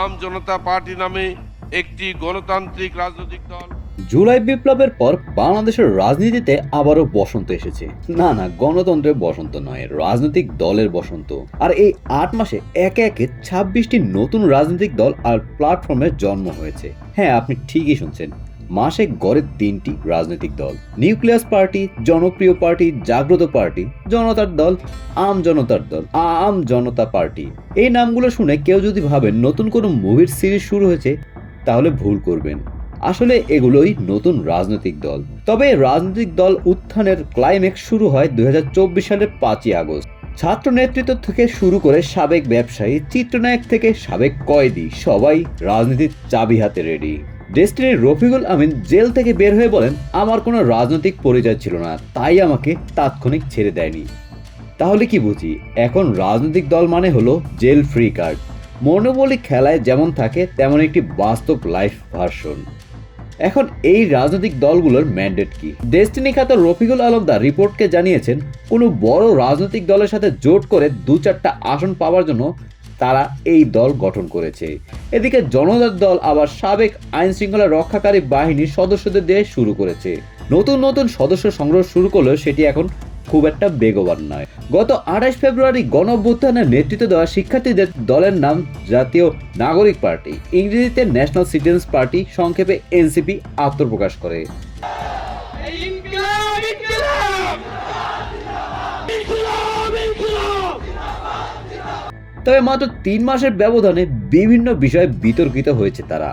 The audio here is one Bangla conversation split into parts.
আম জনতা পার্টি নামে একটি গণতান্ত্রিক রাজনৈতিক দল। জুলাই বিপ্লবের পর বাংলাদেশের রাজনীতিতে আবারও বসন্ত এসেছে। না না, গণতন্ত্রের বসন্ত নয়, রাজনৈতিক দলের বসন্ত। আর এই আট মাসে একে একে ছাব্বিশটি নতুন রাজনৈতিক দল আর প্ল্যাটফর্মের জন্ম হয়েছে। হ্যাঁ আপনি ঠিকই শুনছেন। মাসে গড়ে তিনটি রাজনৈতিক দল। নিউক্লিয়াস পার্টি, জনপ্রিয় পার্টি, জাগ্রত পার্টি, জনতার দল, আম জনতার দল, আম জনতা পার্টি। এই নামগুলো শুনে কেউ যদি ভাবেন নতুন কোনো মুভির সিরিজ শুরু হয়েছে, তাহলে ভুল করবেন। আসলে এগুলোই নতুন রাজনৈতিক দল। তবে রাজনৈতিক দল উত্থানের ক্লাইম্যাক্স শুরু হয় দুই হাজার চব্বিশ সালের পাঁচই আগস্ট। ছাত্র নেতৃত্ব থেকে শুরু করে সাবেক ব্যবসায়ী, চিত্রনায়ক থেকে সাবেক কয়েদি, সবাই রাজনীতির চাবি হাতে রেডি ডেস্টিনির রফিকুল আমিন জেল থেকে বের হয়ে বলেন, আমার কোনো রাজনৈতিক পরিচয় ছিল না, তাই আমাকে তাৎক্ষণিক ছেড়ে দেয়নি। তাহলে কি বুঝি, এখন রাজনৈতিক দল মানে হলো জেল ফ্রি কার্ড। মনোবলী খেলায় যেমন থাকে, তেমন একটি বাস্তব লাইফ ভার্সন। এখন এই রাজনৈতিক দলগুলোর ম্যান্ডেট কি? ডেস্টিনি খ্যাত রফিকুল আলমদার রিপোর্টকে জানিয়েছেন, কোনো বড় রাজনৈতিক দলের সাথে জোট করে দু চারটা আসন পাওয়ার জন্য তারা এই দল গঠন করেছে। এদিকে জনতার দল আবার সাবেক আইন শৃঙ্খলা রক্ষাকারী বাহিনীর সদস্যদের দিয়ে শুরু করেছে। নতুন নতুন সদস্য সংগ্রহ শুরু করলেও সেটি এখন খুব একটা বেগবান নয়। গত আঠাশ ফেব্রুয়ারি গণ নেতৃত্ব দেওয়া শিক্ষার্থীদের দলের নাম জাতীয় নাগরিক পার্টি, ইংরেজিতে ন্যাশনাল সিটিজেন্স পার্টি সংক্ষেপে এনসিপি আত্মপ্রকাশ করে। তবে মাত্র তিন মাসের ব্যবধানে বিভিন্ন বিষয়ে বিতর্কিত হয়েছে তারা।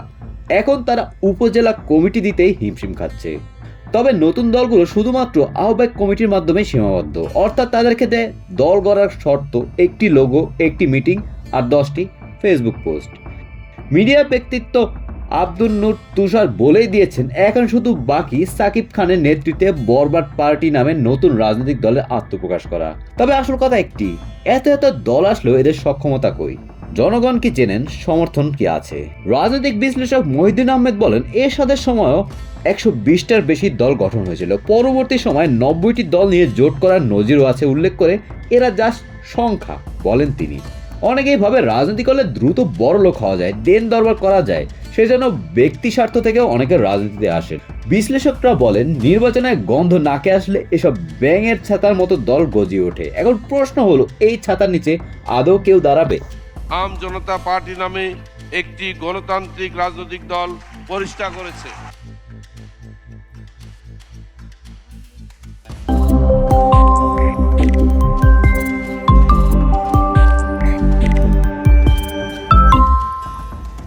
এখন তারা উপজেলা কমিটি দিতেই হিমশিম খাচ্ছে। তবে নতুন দলগুলো শুধুমাত্র আহ্বায়ক কমিটির মাধ্যমে সীমাবদ্ধ। অর্থাৎ তাদেরকে দেয় দল গড়ার শর্ত একটি লোগো একটি মিটিং আর দশটি ফেসবুক পোস্ট মিডিয়া ব্যক্তিত্ব আব্দুল নূর তুষার বলেই দিয়েছেন, এখন শুধু বাকি সাকিব খানের নেতৃত্বে বরবাদ পার্টি নামে নতুন রাজনৈতিক দলের আত্মপ্রকাশ করা। তবে আসল কথা একটি, এত এত দল আসলেও এদের সক্ষমতা কই? জনগণ কি চেনেন, সমর্থন কি আছে? রাজনৈতিক বিশ্লেষক মহিউদ্দিন আহমেদ বলেন, এরশাদের সময়ও একশো বিশটার বেশি দল গঠন হয়েছিল। পরবর্তী সময় নব্বইটি দল নিয়ে জোট করার নজিরও আছে উল্লেখ করে, এরা জাস্ট সংখ্যা, বলেন তিনি। অনেকেই ভাবে রাজনীতি করলে দ্রুত বড় লোক হওয়া যায়, দেন দরবার করা যায়। সেজন্য ব্যক্তি স্বার্থ থেকেও অনেকে রাজনীতিতে আসেন বিশ্লেষকরা বলেন, নির্বাচনে গন্ধ নাকে আসলে এসব ব্যাঙের ছাতার মতো দল গজিয়ে ওঠে। এখন প্রশ্ন হলো, এই ছাতার নিচে আদৌ কেউ দাঁড়াবে? আম জনতা পার্টি নামে একটি গণতান্ত্রিক রাজনৈতিক দল প্রতিষ্ঠা করেছে।